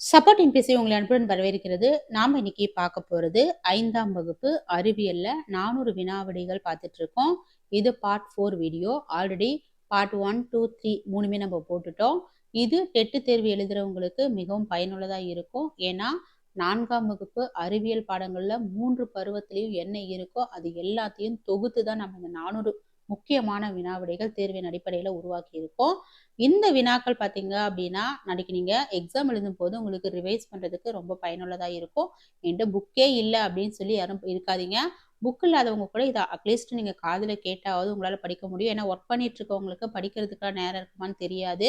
Support பேசி உங்களை அன்புடன் வரவேற்கிறது. நாம் இன்னைக்கு பார்க்க போகிறது ஐந்தாம் வகுப்பு அறிவியலில் நானூறு வினாவடிகள் பார்த்துட்டு இருக்கோம். இது part four video already part one two three மூணுமே நம்ம போட்டுட்டோம். இது டெட்டு தேர்வு எழுதுறவங்களுக்கு மிகவும் பயனுள்ளதாக இருக்கும். ஏன்னா நான்காம் வகுப்பு அறிவியல் பாடங்களில் மூன்று பருவத்திலையும் என்ன இருக்கோ அது எல்லாத்தையும் தொகுத்து தான் நம்ம இந்த நானூறு முக்கியமான வினாவிடைகள் தேர்வின் அடிப்படையில் உருவாக்கி இருக்கோம் இந்த வினாக்கள் பார்த்தீங்க அப்படின்னா நாளைக்கு நீங்கள் எக்ஸாம் எழுதும் போது உங்களுக்கு ரிவைஸ் பண்ணுறதுக்கு ரொம்ப பயனுள்ளதாக இருக்கும். என்கிட்ட புக்கே இல்லை அப்படின்னு சொல்லி யாரும் இருக்காதீங்க. புக் இல்லாதவங்க கூட இதை அட்லீஸ்ட் நீங்கள் காதில் கேட்டாவது உங்களால் படிக்க முடியும். ஏன்னா ஒர்க் பண்ணிட்டு இருக்கவங்களுக்கு படிக்கிறதுக்கான நேரம் இருக்குமான்னு தெரியாது.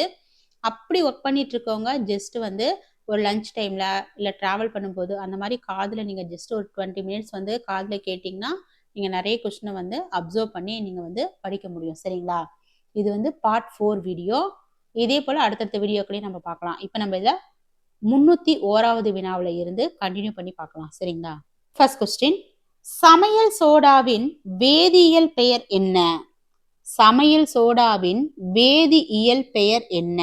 அப்படி ஒர்க் பண்ணிட்டு இருக்கவங்க ஜஸ்ட் வந்து ஒரு லஞ்ச் டைமில் இல்லை ட்ராவல் பண்ணும்போது அந்த மாதிரி காதில் நீங்கள் ஜஸ்ட் ஒரு டுவெண்ட்டி மினிட்ஸ் வந்து காதில் கேட்டிங்கன்னா நீங்கள் நிறைய கொஸ்டினை வந்து அப்சர்வ் பண்ணி நீங்கள் வந்து படிக்க முடியும். சரிங்களா? இது வந்து பார்ட் ஃபோர் வீடியோ இதே போல் அடுத்தடுத்த வீடியோக்களையும் நம்ம பார்க்கலாம். இப்போ நம்ம இதில் முந்நூற்றி ஓராவது வினாவில் இருந்து கண்டினியூ பண்ணி பார்க்கலாம். சரிங்களா? ஃபர்ஸ்ட் கொஸ்டின் சமையல் சோடாவின் வேதியியல் பெயர் என்ன? சமையல் சோடாவின் வேதியியல் பெயர் என்ன?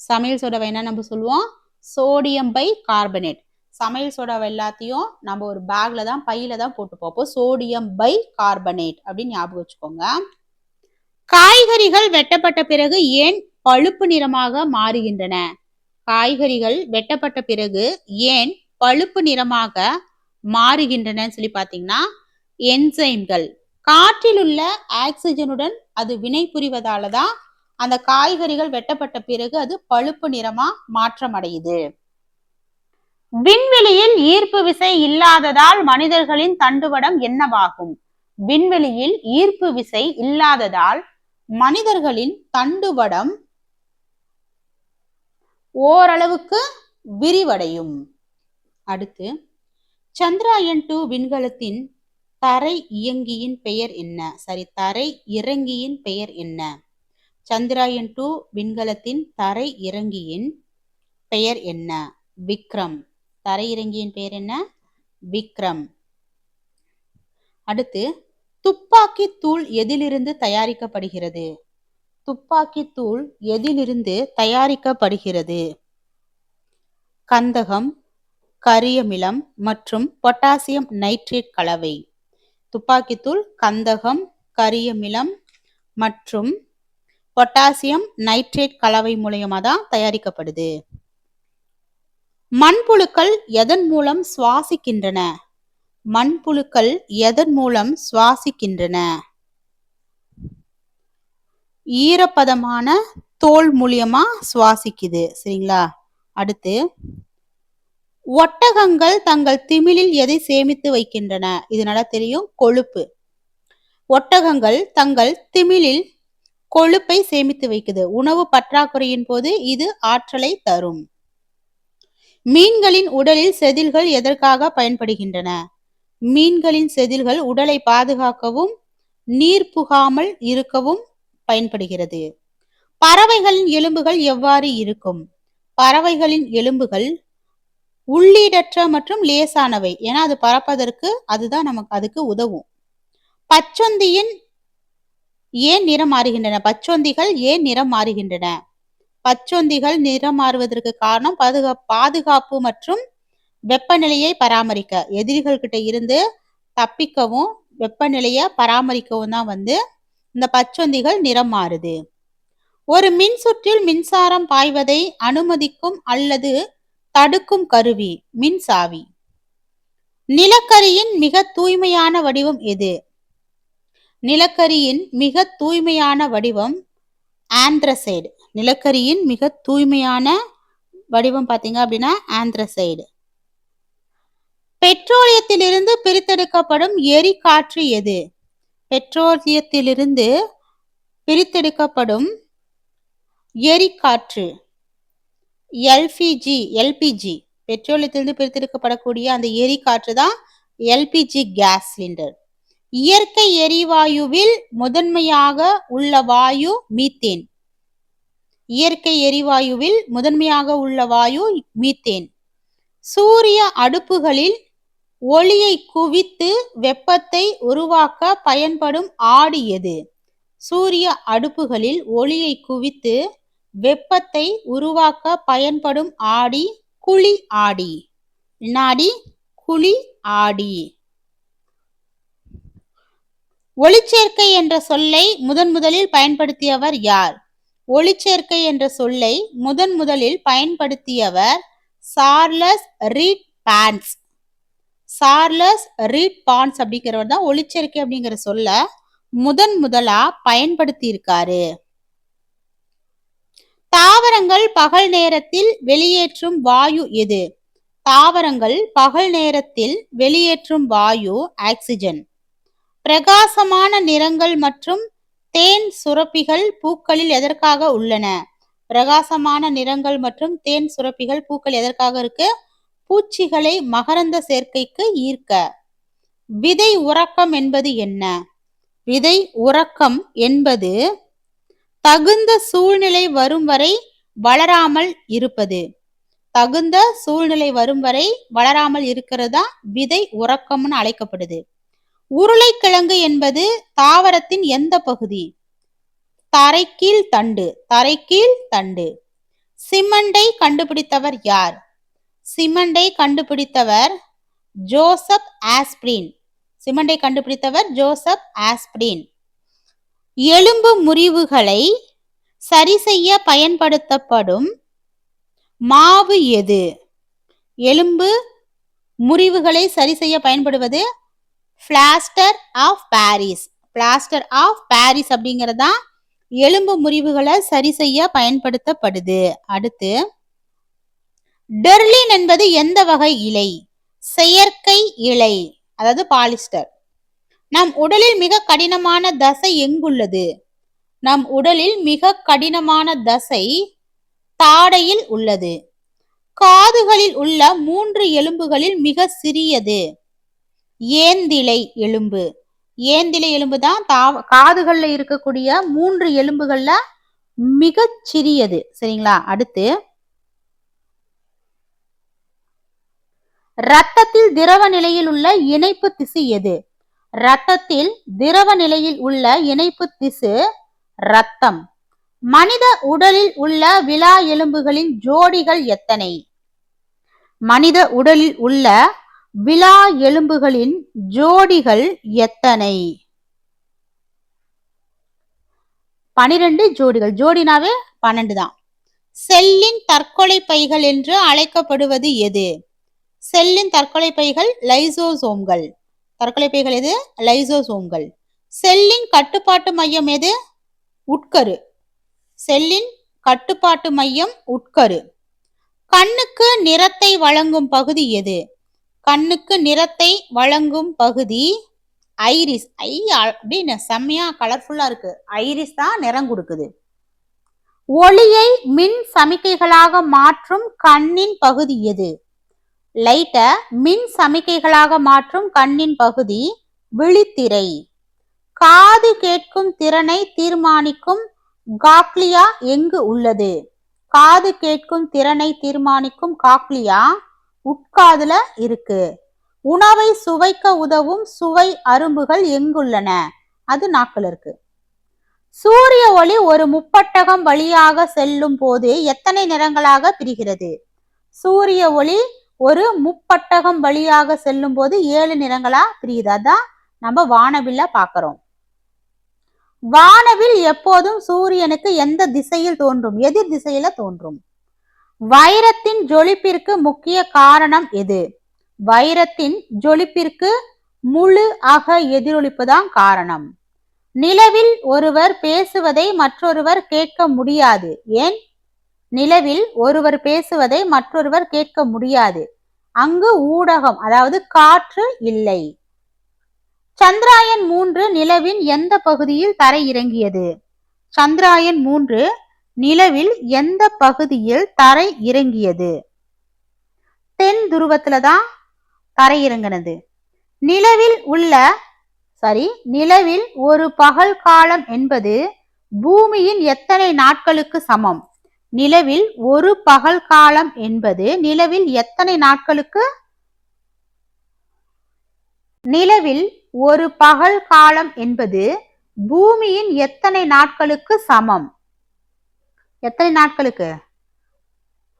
சமையல் சோடாவை என்ன நம்ம சொல்லுவோம். சோடியம் பை கார்பனேட் சமையல் சோடாவை எல்லாத்தையும் நம்ம ஒரு பேக்ல தான் பையில தான் போட்டு பார்ப்போம் சோடியம் பை கார்பனேட் அப்படின்னு ஞாபகம் வச்சுக்கோங்க. காய்கறிகள் வெட்டப்பட்ட பிறகு ஏன் பழுப்பு நிறமாக மாறுகின்றன? காய்கறிகள் வெட்டப்பட்ட பிறகு ஏன் பழுப்பு நிறமாக மாறுகின்றன சொல்லி பார்த்தீங்கன்னா என்சைம்கள் காற்றில் உள்ள ஆக்சிஜனுடன் அது வினை புரிவதால தான் அந்த காய்கறிகள் வெட்டப்பட்ட பிறகு அது பழுப்பு நிறமா மாற்றம் அடையுது விண்வெளியில் ஈர்ப்பு விசை இல்லாததால் மனிதர்களின் தண்டுவடம் என்னவாகும்? விண்வெளியில் ஈர்ப்பு விசை இல்லாததால் மனிதர்களின் தண்டுவடம் ஓரளவுக்கு விரிவடையும். அடுத்து சந்திராயன் டூ விண்கலத்தின் தரை இயங்கியின் பெயர் என்ன? சரி தரை இறங்கியின் பெயர் என்ன? சந்திராயன் டூ விண்கலத்தின் தரை இறங்கியின் பெயர் என்ன? விக்ரம். தரையிறங்கியின் பேர் என்ன? விக்ரம். அடுத்து துப்பாக்கி தூள் எதிலிருந்து தயாரிக்கப்படுகிறது? துப்பாக்கி தூள் எதிலிருந்து தயாரிக்கப்படுகிறது? கந்தகம் கரியமிலம் மற்றும் பொட்டாசியம் நைட்ரேட் கலவை. துப்பாக்கித்தூள் கந்தகம் கரியமிலம் மற்றும் பொட்டாசியம் நைட்ரேட் கலவை மூலயமா தான் தயாரிக்கப்படுது. மண்புழுக்கள் எதன் மூலம் சுவாசிக்கின்றன? மண்புழுக்கள் எதன் மூலம் சுவாசிக்கின்றன? ஈரப்பதமான தோல் மூலியமா சுவாசிக்குது. சரிங்களா? அடுத்து ஒட்டகங்கள் தங்கள் திமிழில் எதை சேமித்து வைக்கின்றன? இது நல்லா தெரியும். கொழுப்பு. ஒட்டகங்கள் தங்கள் திமிழில் கொழுப்பை சேமித்து வைக்குது. உணவு பற்றாக்குறையின் போது இது ஆற்றலை தரும். மீன்களின் உடலில் செதில்கள் எதற்காக பயன்படுகின்றன? மீன்களின் செதில்கள் உடலை பாதுகாக்கவும் நீர் புகாமல் இருக்கவும் பயன்படுகிறது. பறவைகளின் எலும்புகள் எவ்வாறு இருக்கும்? பறவைகளின் எலும்புகள் உள்ளீடற்ற மற்றும் லேசானவை. ஏன்னா அது பறப்பதற்கு அதுதான் நமக்கு அதுக்கு உதவும். பச்சொந்தியின் ஏன் நிறம் மாறுகின்றன? பச்சொந்திகள் ஏன் நிறம் மாறுகின்றன? பச்சொந்திகள் நிறம் மாறுவதற்கு காரணம் பாதுகா பாதுகாப்பு மற்றும் வெப்பநிலையை பராமரிக்க. எதிரிகள் கிட்ட இருந்து தப்பிக்கவும் வெப்பநிலையை பராமரிக்கவும் தான் வந்து இந்த பச்சொந்திகள் நிறம் மாறுது. ஒரு மின் சுற்றில் மின்சாரம் பாய்வதை அனுமதிக்கும் அல்லது தடுக்கும் கருவி மின்சாவி நிலக்கரியின் மிக தூய்மையான வடிவம் எது? நிலக்கரியின் மிக தூய்மையான வடிவம் ஆந்த்ரசைடு. நிலக்கரியின் மிக தூய்மையான வடிவம் பார்த்தீங்க அப்படின்னா ஆந்த்ரசைடு. பெட்ரோலியத்திலிருந்து பிரித்தெடுக்கப்படும் எரிகாற்று எது? பெட்ரோலியத்திலிருந்து பிரித்தெடுக்கப்படும் எரிகாற்று எல்பிஜி எல்பிஜி. பெட்ரோலியத்திலிருந்து பிரித்தெடுக்கப்படக்கூடிய அந்த எரிகாற்று தான் எல்பிஜி கேஸ் சிலிண்டர். இயற்கை எரிவாயுவில் முதன்மையாக உள்ள வாயு மீத்தேன். இயற்கை எரிவாயுவில் முதன்மையாக உள்ள வாயு மீத்தேன். சூரிய அடுப்புகளில் ஒளியை குவித்து வெப்பத்தை உருவாக்க பயன்படும் ஆடி எது? சூரிய அடுப்புகளில் ஒளியை குவித்து வெப்பத்தை உருவாக்க பயன்படும் ஆடி குழி ஆடி. நாடி குழி ஆடி. ஒளிச்சேர்க்கை என்ற சொல்லை முதன் முதலில் பயன்படுத்தியவர் யார்? ஒளிச்சேர்க்கை என்ற சொல்லை முதன் முதலில் பயன்படுத்தியவர் Charles Reid Barnes. Charles Reid Barnes அப்படிங்கிறவர் தான் ஒளிச்சேர்க்கை அப்படிங்கிற சொல்ல முதன் முதலா பயன்படுத்தி இருக்காரு தாவரங்கள் பகல் நேரத்தில் வெளியேற்றும் வாயு எது? தாவரங்கள் பகல் நேரத்தில் வெளியேற்றும் வாயு ஆக்சிஜன். பிரகாசமான நிறங்கள் மற்றும் தேன் சுரப்பிகள் பூக்களில் எதற்காக உள்ளன? பிரகாசமான நிறங்கள் மற்றும் தேன் சுரப்பிகள் பூக்கள் எதற்காக இருக்கு? பூச்சிகளை மகரந்த சேர்க்கைக்கு ஈர்க்க. விதை உறக்கம் என்பது என்ன? விதை உறக்கம் என்பது தகுந்த சூழ்நிலை வரும் வரை வளராமல் இருப்பது. தகுந்த சூழ்நிலை வரும் வரை வளராமல் இருக்கிறதா விதை உறக்கம்னு அழைக்கப்படுது. உருளைக்கிழங்கு என்பது தாவரத்தின் எந்த பகுதி? தரைக்கீழ் தண்டு தரைக்கீழ் தண்டு. சிமண்டை கண்டுபிடித்தவர் யார்? சிமண்டை கண்டுபிடித்தவர் ஜோசப் ஆஸ்பிரின். சிமண்டை கண்டுபிடித்தவர் ஜோசப் ஆஸ்பிரின். எலும்பு முறிவுகளை சரி செய்ய பயன்படுத்தப்படும் மாவு எது? எலும்பு முறிவுகளை சரி செய்ய பயன்படுவது plaster of Paris plaster of Paris அப்படிங்கிறதா எலும்பு முறிவுகளை சரி செய்ய பயன்படுத்தப்படுது. அடுத்து டெர்லின் என்பது எந்த வகை இலை? செயற்கை இலை அதாவது பாலிஸ்டர் நம் உடலில் மிக கடினமான தசை எங்குள்ளது? நம் உடலில் மிக கடினமான தசை தாடையில் உள்ளது. காதுகளில் உள்ள மூன்று எலும்புகளில் மிக சிறியது. ஏந்திலை எலும்பு. ஏந்திலை எலும்பு தான் தா காதுகள்ல இருக்கக்கூடிய மூன்று எலும்புகள்ல மிக சிறியது. சரிங்களா? அடுத்து ரத்தத்தில் திரவ நிலையில் உள்ள இணைப்பு திசு எது? ரத்தத்தில் திரவ நிலையில் உள்ள இணைப்பு திசு ரத்தம் மனித உடலில் உள்ள விழா எலும்புகளின் ஜோடிகள் எத்தனை? மனித உடலில் உள்ள விழா எலும்புகளின் ஜோடிகள் எத்தனை? பனிரெண்டு ஜோடிகள். ஜோடினாவே பன்னெண்டு தான். செல்லின் தற்கொலை பைகள் என்று அழைக்கப்படுவது எது? செல்லின் தற்கொலை பைகள் லைசோசோம்கள். தற்கொலை பைகள் எது? லைசோசோம்கள். செல்லின் கட்டுப்பாட்டு மையம் எது? உட்கரு. செல்லின் கட்டுப்பாட்டு மையம் உட்கரு. கண்ணுக்கு நிறத்தை வழங்கும் பகுதி எது? கண்ணுக்கு நிறத்தை வழங்கும் பகுதி ஐரிஸ். ஐ அப்படின்னு செம்மையா கலர்ஃபுல்லா இருக்கு. ஐரிஸ் தான் நிறம் கொடுக்குது. ஒளியை மின் சமிக்கைகளாக மாற்றும் கண்ணின் பகுதி எது? லைட்டை மின் சமிக்கைகளாக மாற்றும் கண்ணின் பகுதி விழித்திரை. காது கேட்கும் திறனை தீர்மானிக்கும் காக்லியா எங்கு உள்ளது? காது கேட்கும் திறனை தீர்மானிக்கும் காக்லியா உட்காதுல இருக்கு. உணவை சுவைக்க உதவும் சுவை அரும்புகள் எங்குள்ளன? அது நாக்கில் இருக்கு. சூரிய ஒளி ஒரு முப்பட்டகம் வழியாக செல்லும் போது எத்தனை நிறங்களாக பிரிகிறது? சூரிய ஒளி ஒரு முப்பட்டகம் வழியாக செல்லும் போது ஏழு நிறங்களா பிரியுது. அதான் நம்ம வானவில்ல பாக்குறோம் வானவில் எப்போதும் சூரியனுக்கு எந்த திசையில் தோன்றும்? எதிர் திசையில தோன்றும். வைரத்தின் ஜொலிப்பிற்கு முக்கிய காரணம் எது? வைரத்தின் ஜொலிப்பிற்கு முழு அக எதிரொலிப்புதான் காரணம். நிலவில் ஒருவர் பேசுவதை மற்றொருவர் கேட்க முடியாது. ஏன்? நிலவில் ஒருவர் பேசுவதை மற்றொருவர் கேட்க முடியாது. அங்கு ஊடகம் அதாவது காற்று இல்லை. சந்திராயன் மூன்று நிலவின் எந்த பகுதியில் தரை இறங்கியது சந்திராயன் மூன்று நிலவில் எந்த பகுதியில் தரை இறங்கியது? தென் துருவத்துல தான் தரை இறங்கினது. நிலவில் உள்ள சரி நிலவில் ஒரு பகல் காலம் என்பது பூமியின் எத்தனை நாட்களுக்கு சமம்? நிலவில் ஒரு பகல் காலம் என்பது நிலவில் எத்தனை நாட்களுக்கு? நிலவில் ஒரு பகல் காலம் என்பது பூமியின் எத்தனை நாட்களுக்கு சமம்? எத்தனை நாட்களுக்கு?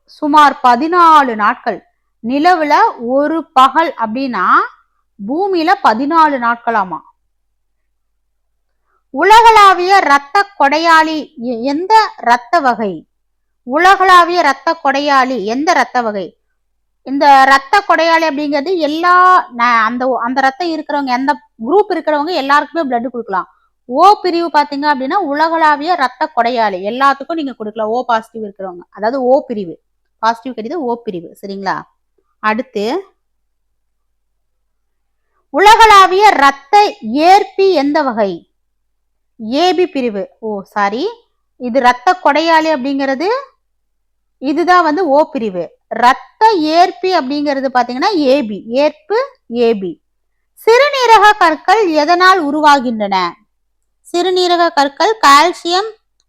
சுமார் பதினாலு நாட்கள். நிலவுல ஒரு பகல் அப்படின்னா பூமியில பதினாலு நாட்களாமா? உலகளாவிய இரத்த கொடையாளி எந்த இரத்த வகை? உலகளாவிய இரத்த கொடையாளி எந்த இரத்த வகை? இந்த ரத்த கொடையாளி அப்படிங்கிறது எல்லா அந்த அந்த ரத்தம் இருக்கிறவங்க எந்த குரூப் இருக்கிறவங்க எல்லாருக்குமே பிளட் கொடுக்கலாம். ஓ பிரிவு பார்த்தீங்க அப்படின்னா உலகளாவிய ரத்த கொடையாளி. எல்லாத்துக்கும் நீங்க கொடுக்கலாம். ஓ பாசிட்டிவ் இருக்கிறவங்க. அதாவது ஓ பிரிவு. பாசிட்டிவ் கிடையாது ஓ பிரிவு. சரிங்களா? அடுத்து உலகளாவிய ரத்த ஏற்பி எந்த வகை? ஏபி பிரிவு. ஓ சாரி இது ரத்த கொடையாளி அப்படிங்கிறது இதுதான் வந்து ஓ பிரிவு. ரத்த ஏற்பி அப்படிங்கிறது பாத்தீங்கன்னா ஏபி. ஏற்பு ஏபி. சிறுநீரக கற்கள் எதனால் உருவாகின்றன? சிறுநீரக கற்கள் கால்சியம்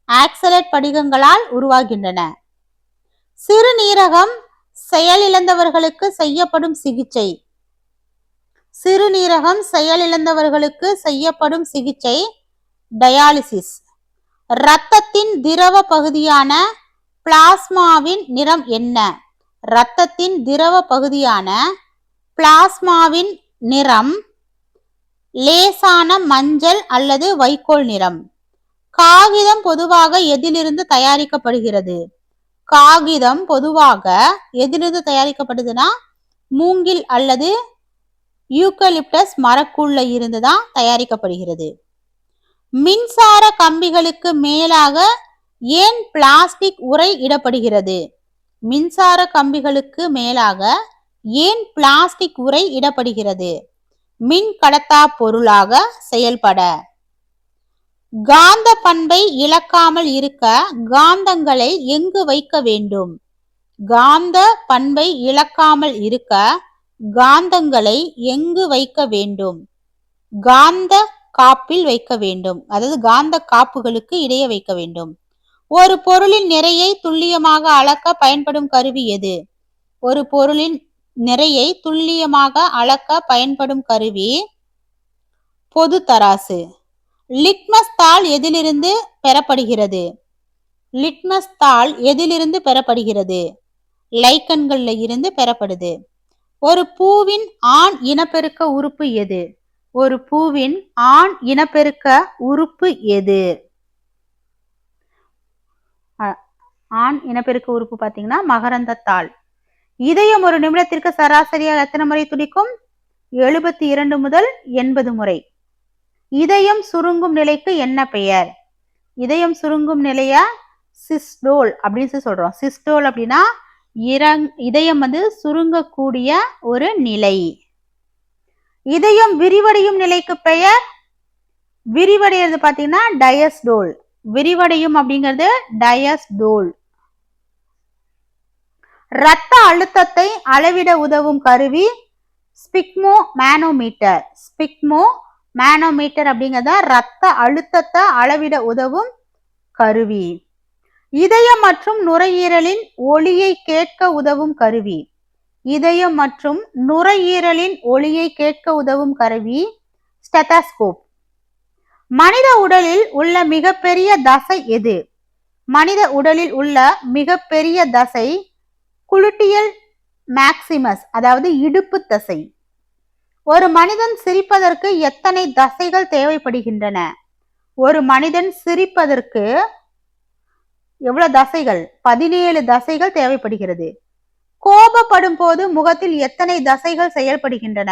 ஆக்சலேட் படிகங்களால் உருவாகின்றன. சிறுநீரகம் செயலிழந்தவர்களுக்கு செய்யப்படும் சிகிச்சை. சிறுநீரகம் செயலிழந்தவர்களுக்கு செய்யப்படும் சிகிச்சை டயாலிசிஸ். இரத்தத்தின் திரவ பகுதியான பிளாஸ்மாவின் நிறம் என்ன? இரத்தத்தின் திரவ பகுதியான பிளாஸ்மாவின் நிறம் லேசான மஞ்சள் அல்லது வைக்கோல் நிறம். காகிதம் பொதுவாக எதிலிருந்து தயாரிக்கப்படுகிறது? காகிதம் பொதுவாக எதிலிருந்து தயாரிக்கப்படுதுன்னா மூங்கில் அல்லது யூக்கலிப்டஸ் மரக்குள்ள இருந்து தான் தயாரிக்கப்படுகிறது. மின்சார கம்பிகளுக்கு மேலாக ஏன் பிளாஸ்டிக் உரை இடப்படுகிறது? மின்சார கம்பிகளுக்கு மேலாக ஏன் பிளாஸ்டிக் உரை இடப்படுகிறது? மின் கடத்தா பொருளாக செயல்பட. காந்த பண்பை இழக்காமல் இருக்க காந்தங்களை எங்கு வைக்க வேண்டும்? காந்த பண்பை இழக்காமல் இருக்க காந்தங்களை எங்கு வைக்க வேண்டும்? காந்த காப்பில் வைக்க வேண்டும். அதாவது காந்த காப்புகளுக்கு இடையே வைக்க வேண்டும். ஒரு பொருளின் நிறையை துல்லியமாக அளக்க பயன்படும் கருவி எது? ஒரு பொருளின் நிறையை துல்லியமாக அளக்க பயன்படும் கருவி பொது தராசு. லிட்மஸ் தாள் எதிலிருந்து பெறப்படுகிறது? லிட்மஸ் தாள் எதிலிருந்து பெறப்படுகிறது? லைக்கன்கள்ல இருந்து பெறப்படுது. ஒரு பூவின் ஆண் இனப்பெருக்க உறுப்பு எது? ஒரு பூவின் ஆண் இனப்பெருக்க உறுப்பு எது? ஆண் இனப்பெருக்க உறுப்பு பார்த்தீங்கன்னா மகரந்தத்தாள் இதயம் ஒரு நிமிடத்திற்கு சராசரியாக எத்தனை முறை துடிக்கும்? எழுபத்தி இரண்டு முதல் எண்பது முறை. இதயம் சுருங்கும் நிலைக்கு என்ன பெயர்? இதயம் சுருங்கும் நிலைய? சிஸ்டோல் அப்படின்னு சொல்றோம். சிஸ்டோல் அப்படின்னா இறங் இதயம் வந்து சுருங்கக்கூடிய ஒரு நிலை. இதயம் விரிவடையும் நிலைக்கு பெயர்? விரிவடைகிறது பார்த்தீங்கன்னா டயஸ்டோல் விரிவடையும் அப்படிங்கிறது டயஸ்டோல் இரத்த அழுத்தத்தை அளவிட உதவும் கருவி ஸ்பிக்மோ மேனோமீட்டர் ஸ்பிக்மோ மேனோமீட்டர் அப்படிங்கிறத ரத்த அழுத்தத்தை அளவிட உதவும் கருவி. இதயம் மற்றும் நுரையீரலின் ஒளியை கேட்க உதவும் கருவி. இதயம் மற்றும் நுரையீரலின் ஒளியை கேட்க உதவும் கருவி ஸ்டெத்தாஸ்கோப் மனித உடலில் உள்ள மிகப்பெரிய தசை எது? மனித உடலில் உள்ள மிகப்பெரிய தசை குளுட்டியல் மேக்சிமஸ் அதாவது இடுப்பு தசை. ஒரு மனிதன் சிரிப்பதற்கு எத்தனை தசைகள் தேவைப்படுகின்றன? ஒரு மனிதன் சிரிப்பதற்கு எவ்வளவு தசைகள்? பதினேழு தசைகள் தேவைப்படுகிறது. கோபப்படும் போது முகத்தில் எத்தனை தசைகள் செயல்படுகின்றன?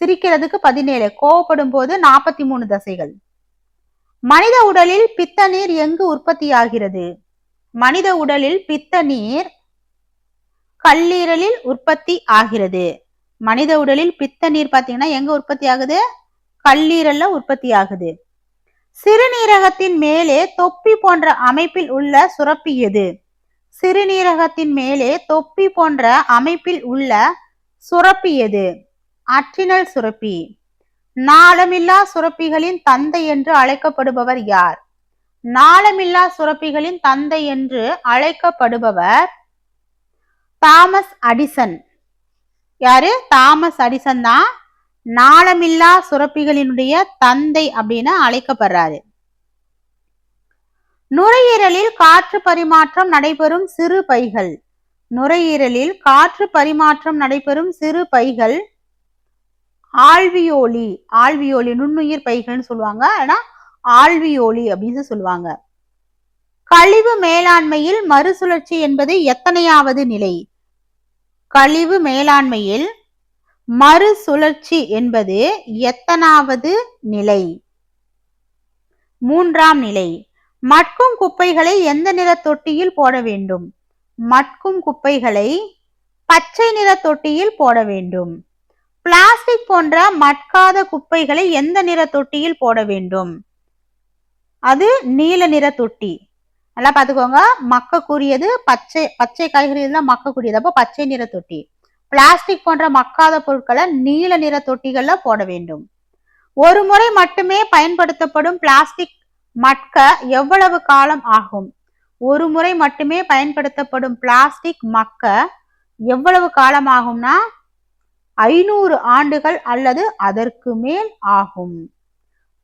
சிரிக்கிறதுக்கு பதினேழு கோபப்படும் போது நாற்பத்தி மூணு தசைகள். மனித உடலில் பித்த நீர் எங்கு உற்பத்தி ஆகிறது மனித உடலில் பித்த நீர் கல்லீரலில் உற்பத்தி ஆகிறது. மனித உடலில் பித்த நீர் பார்த்தீங்கன்னா எங்க உற்பத்தி ஆகுது? கல்லீரல்ல உற்பத்தி ஆகுது. சிறுநீரகத்தின் மேலே தொப்பி போன்ற அமைப்பில் உள்ள சுரப்பி எது? சிறுநீரகத்தின் மேலே தொப்பி போன்ற அமைப்பில் உள்ள சுரப்பி எது? அற்றினல் சுரப்பி. நாளமில்லா சுரப்பிகளின் தந்தை என்று அழைக்கப்படுபவர் யார்? நாளமில்லா சுரப்பிகளின் தந்தை என்று அழைக்கப்படுபவர் தாமஸ் அடிசன். யாரு? தாமஸ் அடிசன் தான் நாளமில்லா சுரப்பிகளினுடைய தந்தை அப்படின்னு அழைக்கப்படுறாரு. நுரையீரலில் காற்று பரிமாற்றம் நடைபெறும் சிறு பைகள். நுரையீரலில் காற்று பரிமாற்றம் நடைபெறும் சிறு பைகள். ஆல்வியோலி ஆல்வியோலி நுண்ணுயிர் பைகள்னு சொல்லுவாங்க. ஆனா ஆல்வியோலி அப்படின்னு சொல்லுவாங்க. கழிவு மேலாண்மையில் மறுசுழற்சி என்பது எத்தனையாவது நிலை? கழிவு மேலாண்மையில் மறுசுழற்சி என்பது எத்தனாவது நிலை? மூன்றாம் நிலை. மட்கும் குப்பைகளை எந்த நிற தொட்டியில் போட வேண்டும்? மட்கும் குப்பைகளை பச்சை நிற தொட்டியில் போட வேண்டும். பிளாஸ்டிக் போன்ற மட்காத குப்பைகளை எந்த நிற தொட்டியில் போட வேண்டும்? அது நீல நிற தொட்டி. நல்லா பார்த்துக்கோங்க. மக்கக்கூடியது பச்சை பச்சை காய்கறிகள் தான் மக்கக்கூடியது. அப்போ பச்சை நிற தொட்டி. பிளாஸ்டிக் போன்ற மக்காத பொருட்களை நீல நிற தொட்டிகள்ல போட வேண்டும். ஒரு முறை மட்டுமே பயன்படுத்தப்படும் பிளாஸ்டிக் மட்க எவ்வளவு காலம் ஆகும்? ஒரு முறை மட்டுமே பயன்படுத்தப்படும் பிளாஸ்டிக் மக்க எவ்வளவு காலம் ஆகும்னா? ஐநூறு ஆண்டுகள் அல்லது அதற்கு மேல் ஆகும்.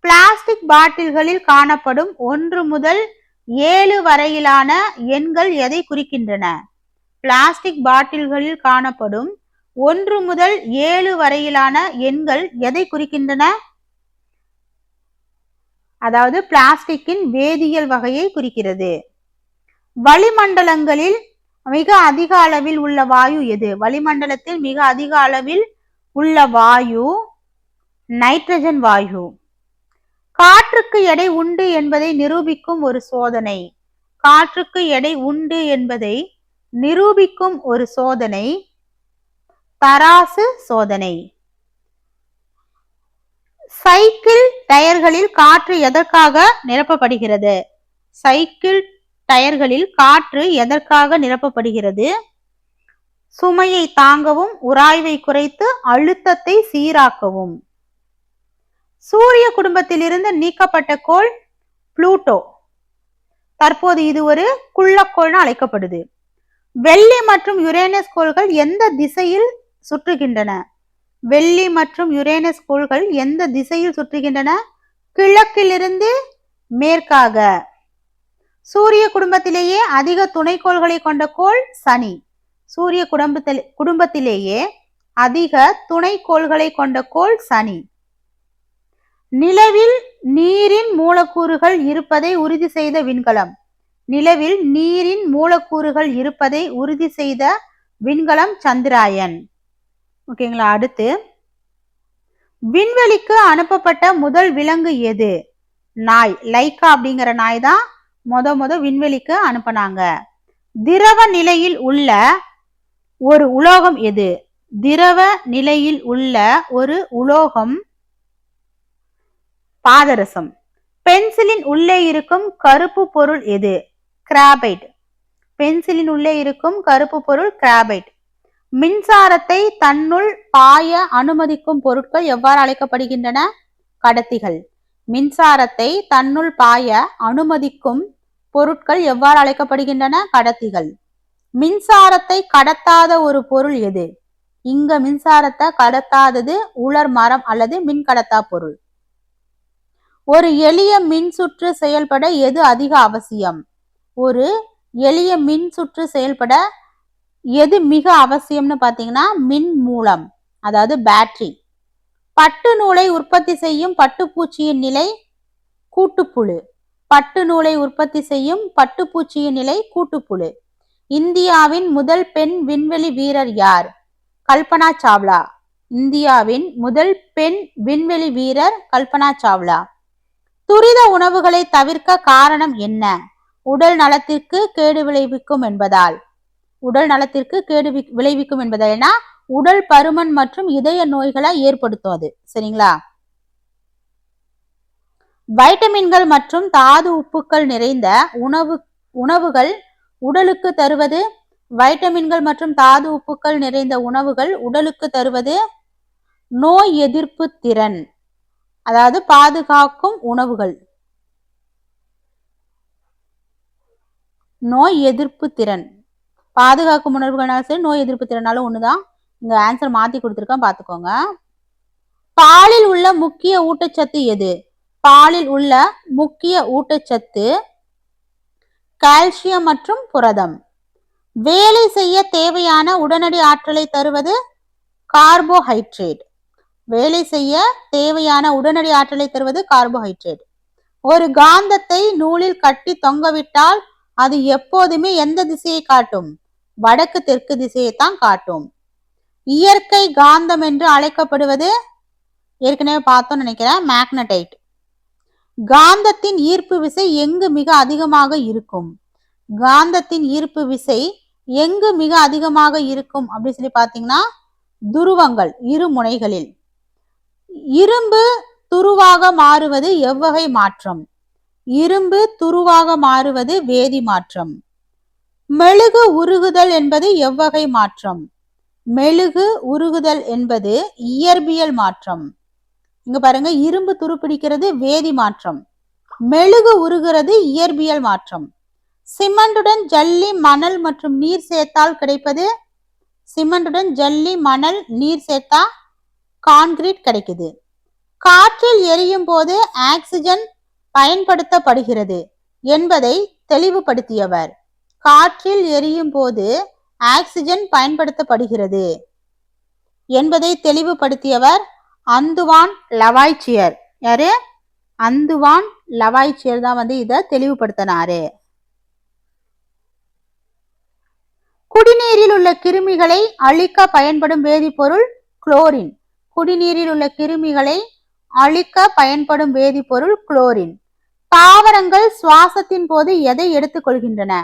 பிளாஸ்டிக் பாட்டில்களில் காணப்படும் ஒன்று முதல் ஏழு வரையிலான எண்கள் எதை குறிக்கின்றன? பிளாஸ்டிக் பாட்டில்களில் காணப்படும் ஒன்று முதல் ஏழு வரையிலான எண்கள் எதை குறிக்கின்றன? அதாவது பிளாஸ்டிக்கின் வேதியியல் வகையை குறிக்கிறது. வளிமண்டலங்களில் மிக அதிக அளவில் உள்ள வாயு எது? வளிமண்டலத்தில் மிக அதிக அளவில் உள்ள வாயு நைட்ரஜன் வாயு. காற்றுக்கு எடை உண்டு என்பதை நிரூபிக்கும் ஒரு சோதனை. காற்றுக்கு எடை உண்டு என்பதை நிரூபிக்கும் ஒரு சோதனை. தராசு சோதனை. சைக்கிள் டயர்களில் காற்று எதற்காக நிரப்பப்படுகிறது? சைக்கிள் டயர்களில் காற்று எதற்காக நிரப்பப்படுகிறது? சுமையை தாங்கவும் உராய்வை குறைத்து அழுத்தத்தை சீராக்கவும். சூரிய குடும்பத்திலிருந்து நீக்கப்பட்ட கோள் புளூட்டோ. தற்போது இது ஒரு குள்ளக்கோள்னு அழைக்கப்படுது. வெள்ளி மற்றும் யுரேனஸ் கோள்கள் எந்த திசையில் சுற்றுகின்றன? வெள்ளி மற்றும் யுரேனஸ் கோள்கள் எந்த திசையில் சுற்றுகின்றன? கிழக்கிலிருந்து மேற்காக. சூரிய குடும்பத்திலேயே அதிக துணைக்கோள்களை கொண்ட கோள் சனி. சூரிய குடும்பத்தில் குடும்பத்திலேயே அதிக துணைக்கோள்களை கொண்ட கோள் சனி. நிலவில் நீரின் மூலக்கூறுகள் இருப்பதை உறுதி செய்த விண்கலம். நிலவில் நீரின் மூலக்கூறுகள் இருப்பதை உறுதி செய்த விண்கலம் சந்திராயன். ஓகேங்களா அடுத்து. விண்வெளிக்கு அனுப்பப்பட்ட முதல் விலங்கு எது? நாய். லைக்கா அப்படிங்கிற நாய் தான் மொத மொத விண்வெளிக்கு அனுப்பினாங்க. திரவ நிலையில் உள்ள ஒரு உலோகம் எது? திரவ நிலையில் உள்ள ஒரு உலோகம் பாதரசம். பென்சிலின் உள்ளே இருக்கும் கருப்பு பொருள் எது? கிராபைட் பென்சிலின் உள்ளே இருக்கும் கருப்பு பொருள் கிராபைட் மின்சாரத்தை தன்னுள் பாய அனுமதிக்கும் பொருட்கள் எவ்வாறு அழைக்கப்படுகின்றன? கடத்திகள். மின்சாரத்தை தன்னுள் பாய அனுமதிக்கும் பொருட்கள் எவ்வாறு அழைக்கப்படுகின்றன? கடத்திகள். மின்சாரத்தை கடத்தாத ஒரு பொருள் எது? இங்க மின்சாரத்தை கடத்தாதது உலர் மரம் அல்லது மின் கடத்தா பொருள். ஒரு எளிய மின்சுற்று செயல்பட எது அதிக அவசியம்? ஒரு எளிய மின்சுற்று செயல்பட எது மிக அவசியம்னு பார்த்தீங்கன்னா மின் மூலம் அதாவது பேட்டரி பட்டு நூலை உற்பத்தி செய்யும் பட்டுப்பூச்சியின் நிலை கூட்டுப்புழு. பட்டு நூலை உற்பத்தி செய்யும் பட்டுப்பூச்சியின் நிலை கூட்டுப்புழு. இந்தியாவின் முதல் பெண் விண்வெளி வீரர் யார்? கல்பனா சாவ்லா. இந்தியாவின் முதல் பெண் விண்வெளி வீரர் கல்பனா சாவ்லா. துரித உணவுகளை தவிர்க்க காரணம் என்ன? உடல் நலத்திற்கு கேடு விளைவிக்கும் என்பதால். உடல் நலத்திற்கு கேடு விளைவிக்கும் என்பதால் உடல் பருமன் மற்றும் இதய நோய்களை ஏற்படுத்தும் அது சரிங்களா? வைட்டமின்கள் மற்றும் தாது உப்புக்கள் நிறைந்த உணவு உணவுகள் உடலுக்கு தருவது. வைட்டமின்கள் மற்றும் தாது உப்புக்கள் நிறைந்த உணவுகள் உடலுக்கு தருவது. நோய் எதிர்ப்பு திறன். அதாவது பாதுகாக்கும் உணவுகள். நோய் எதிர்ப்பு திறன். பாதுகாக்கும் உணர்வுகள்னாலும் சரி நோய் எதிர்ப்பு திறனாலும் ஒண்ணுதான். இங்க ஆன்சர் மாத்தி கொடுத்துருக்கேன் பாத்துக்கோங்க பாலில் உள்ள முக்கிய ஊட்டச்சத்து எது? பாலில் உள்ள முக்கிய ஊட்டச்சத்து கால்சியம் மற்றும் புரதம். வேலை செய்ய தேவையான உடனடி ஆற்றலை தருவது கார்போஹைட்ரேட். வேலை செய்ய தேவையான உடனடி ஆற்றலை தருவது கார்போஹைட்ரேட் ஒரு காந்தத்தை நூலில் கட்டி தொங்கவிட்டால் அது எப்போதுமே எந்த திசையை காட்டும்? வடக்கு தெற்கு திசையை தான் காட்டும். இயற்கை காந்தம் என்று அழைக்கப்படுவது ஏற்கனவே பார்த்தோம் நினைக்கிறேன் மேக்னடைட் காந்தத்தின் ஈர்ப்பு விசை எங்கு மிக அதிகமாக இருக்கும்? காந்தத்தின் ஈர்ப்பு விசை எங்கு மிக அதிகமாக இருக்கும்? அப்படின்னு சொல்லி பார்த்தீங்கன்னா துருவங்கள் இரு முனைகளில் இரும்பு துருவாக மாறுவது எவ்வகை மாற்றம்? இரும்பு துருவாக மாறுவது வேதி மாற்றம். மெழுகு உருகுதல் என்பது எவ்வகை மாற்றம்? மெழுகு உருகுதல் என்பது இயற்பியல் மாற்றம். இங்க பாருங்க இரும்பு துருப்பிடிக்கிறது வேதி மாற்றம். மெழுகு உருகிறது இயற்பியல் மாற்றம். சிமெண்டுடன் ஜல்லி மணல் மற்றும் நீர் சேர்த்தால் கிடைப்பது? சிமெண்டுடன் ஜல்லி மணல் நீர் சேர்த்தா கான்கிரீட் கிடைக்குது. காற்றில் எரியும் போது ஆக்சிஜன் பயன்படுத்தப்படுகிறது என்பதை தெளிவுபடுத்தியவர். காற்றில் எரியும் போது ஆக்சிஜன் பயன்படுத்தப்படுகிறது என்பதை தெளிவுபடுத்தியவர் அந்துவான் லவாய்ச்சியர். யாரு? அந்துவான் லவாய்ச்சியர் தான் வந்து இதை தெளிவுபடுத்தினாரு. குடிநீரில் உள்ள கிருமிகளை அழிக்க பயன்படும் வேதிப்பொருள் குளோரின். குடிநீரில் உள்ள கிருமிகளை அழிக்க பயன்படும் வேதிப்பொருள் குளோரின். தாவரங்கள் சுவாசத்தின் போது எதை எடுத்துக்கொள்கின்றன?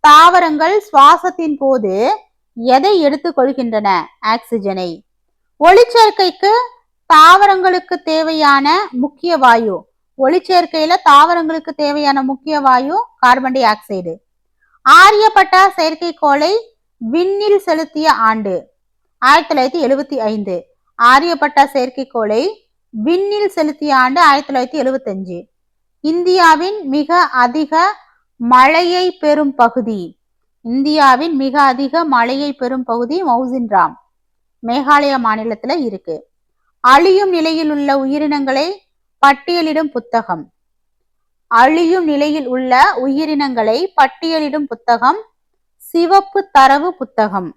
தாவரங்கள் சுவாசத்தின் போது எதை எடுத்துக்கொள்கின்றன? ஆக்சிஜனை. ஒளிச்சேர்க்கைக்கு தாவரங்களுக்கு தேவையான முக்கிய வாயு. ஒளிச்சேர்க்கையில தாவரங்களுக்கு தேவையான முக்கிய வாயு கார்பன் டை ஆக்சைடு. ஆரியப்பட்ட செயற்கைக்கோளை விண்ணில் செலுத்திய ஆண்டு ஆயிரத்தி தொள்ளாயிரத்தி எழுபத்தி ஐந்து. ஆரியப்பட்டா செயற்கைக்கோளை விண்ணில் செலுத்திய ஆண்டு ஆயிரத்தி தொள்ளாயிரத்தி எழுபத்தஞ்சு இந்தியாவின் மிக அதிக மழையை பெறும் பகுதி இந்தியாவின் மிக அதிக மழையை பெறும் பகுதி மவுசின்ராம் மேகாலயா மாநிலத்துல இருக்கு. அழியும் நிலையில் உள்ள உயிரினங்களை பட்டியலிடும் புத்தகம். அழியும் நிலையில் உள்ள உயிரினங்களை பட்டியலிடும் புத்தகம் சிவப்பு தரவு புத்தகம்.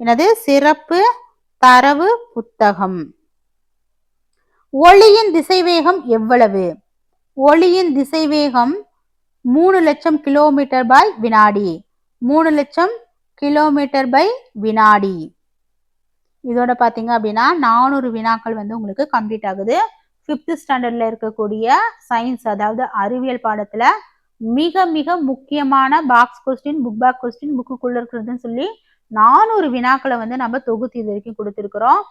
எனது சிறப்பு தரவு புத்தகம். ஒளியின் திசைவேகம் எவ்வளவு? ஒளியின் திசைவேகம் மூணு லட்சம் கிலோமீட்டர் பை வினாடி. மூணு லட்சம் கிலோமீட்டர் பை வினாடி. இதோட பார்த்தீங்க அப்படின்னா நானூறு வினாக்கள் வந்து உங்களுக்கு கம்ப்ளீட் ஆகுது. ஃபிஃப்த் ஸ்டாண்டர்டில் இருக்கக்கூடிய சயின்ஸ் அதாவது அறிவியல் பாடத்தில் மிக மிக முக்கியமான box question book back question புக்குக்குள்ளே இருக்கிறதுன்னு சொல்லி நானூறு வினாக்களை வந்து நம்ம தொகுத்து இது வரைக்கும் கொடுத்துருக்குறோம்.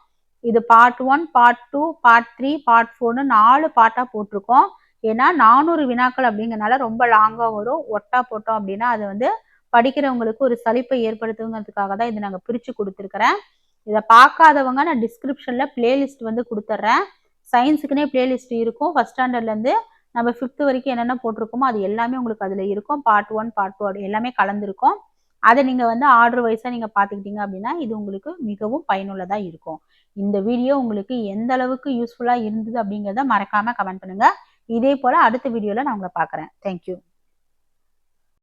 இது part one part two part three part ஃபோர்னு நாலு பார்ட்டாக போட்டிருக்கோம். ஏன்னா நானூறு வினாக்கள் அப்படிங்கிறனால ரொம்ப லாங்காக வரும். ஒட்டா போட்டோம் அப்படின்னா அது வந்து படிக்கிறவங்களுக்கு ஒரு சலிப்பை ஏற்படுத்துங்கிறதுக்காக தான் இது நாங்கள் பிரித்து கொடுத்துருக்குறேன். இதை பார்க்காதவங்க நான் டிஸ்கிரிப்ஷனில் பிளேலிஸ்ட் வந்து கொடுத்துட்றேன் சயின்ஸுக்குனே பிளேலிஸ்ட் இருக்கும். ஃபஸ்ட் ஸ்டாண்டர்ட்லேருந்து நம்ம ஃபிஃப்த்து வரைக்கும் என்னென்ன போட்டிருக்கோமோ அது எல்லாமே உங்களுக்கு அதில் இருக்கும். பார்ட் ஒன் பார்ட் டூ எல்லாமே கலந்துருக்கும். அதை நீங்கள் வந்து ஆர்டர் வைஸாக நீங்கள் பார்த்துக்கிட்டீங்க அப்படின்னா இது உங்களுக்கு மிகவும் பயனுள்ளதாக இருக்கும். இந்த வீடியோ உங்களுக்கு எந்த அளவுக்கு யூஸ்ஃபுல்லாக இருந்தது அப்படிங்கிறத மறக்காமல் கமெண்ட் பண்ணுங்கள் இதே போல் அடுத்த வீடியோவில் நான் உங்களை பார்க்குறேன். தேங்க்யூ